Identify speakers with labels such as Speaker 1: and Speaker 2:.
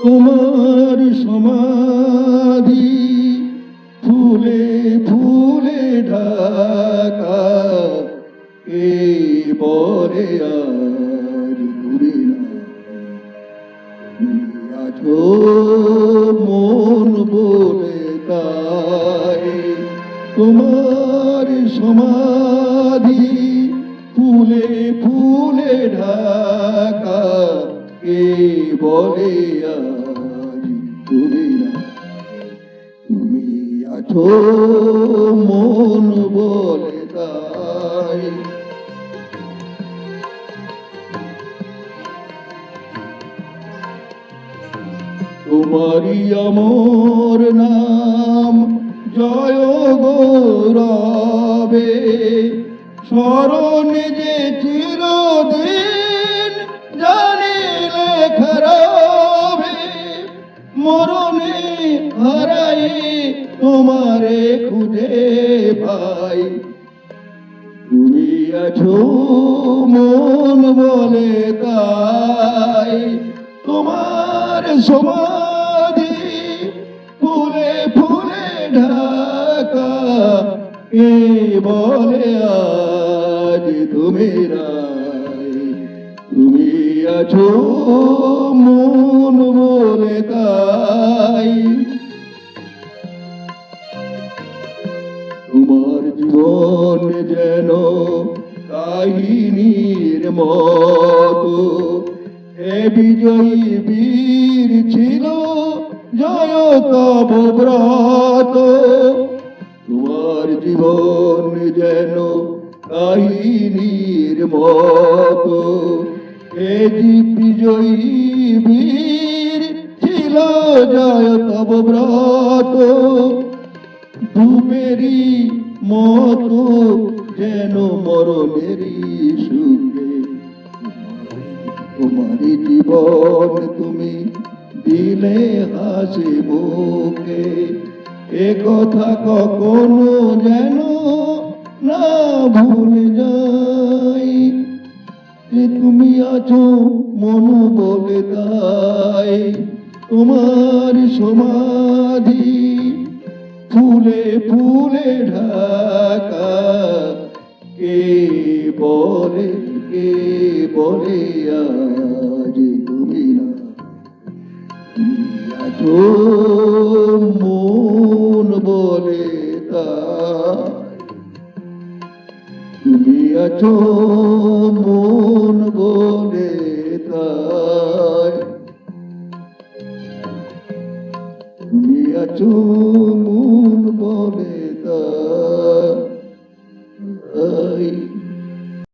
Speaker 1: তোমার সমাধি ফুলে ফুলে ঢাকা এ বলে আর ঘুরে না। আছো তোমার সমাধি ফুলে ফুলে ঢাকা কে বলে তুমি তুমি আছো মন বলে তাই। তোমারই আমর নাম জয় গৌরবে স্মরণে যে চিরদিন জানি লেখরবে মরণে হারাই তোমারে খুঁজে পাই। তুমি আছো মন বলে তাই। তোমার সমাধি ফুলে ফুলে ঢাকা। কে বলে আজ তুমি তুমি আছো মন বলে তাই। তোমার জীবন যেন কাহিনীর মতো। এ বিজয়ী বীর ছিল, জয় তব ব্রত। তোমার জীবন যেন কাহিনীর মতো এ বিজয়ী বীর ছিল, জয় তব ব্রত। ধূপেরই মতো যেন মরণেরই সুখে তোমারই জীবন তুমি দিলে হাসি মুখে। এ কথা কখনো যেন না ভুলে যাই। যে তুমি আছো মনু বলে তাই। তোমার সমাধি ফুলে ফুলে ঢাকা, কে বলে কে বলে আজ তুমি না? আছো মন বলে তাই তুমি আছো মন বলে তাই। তুমি আছো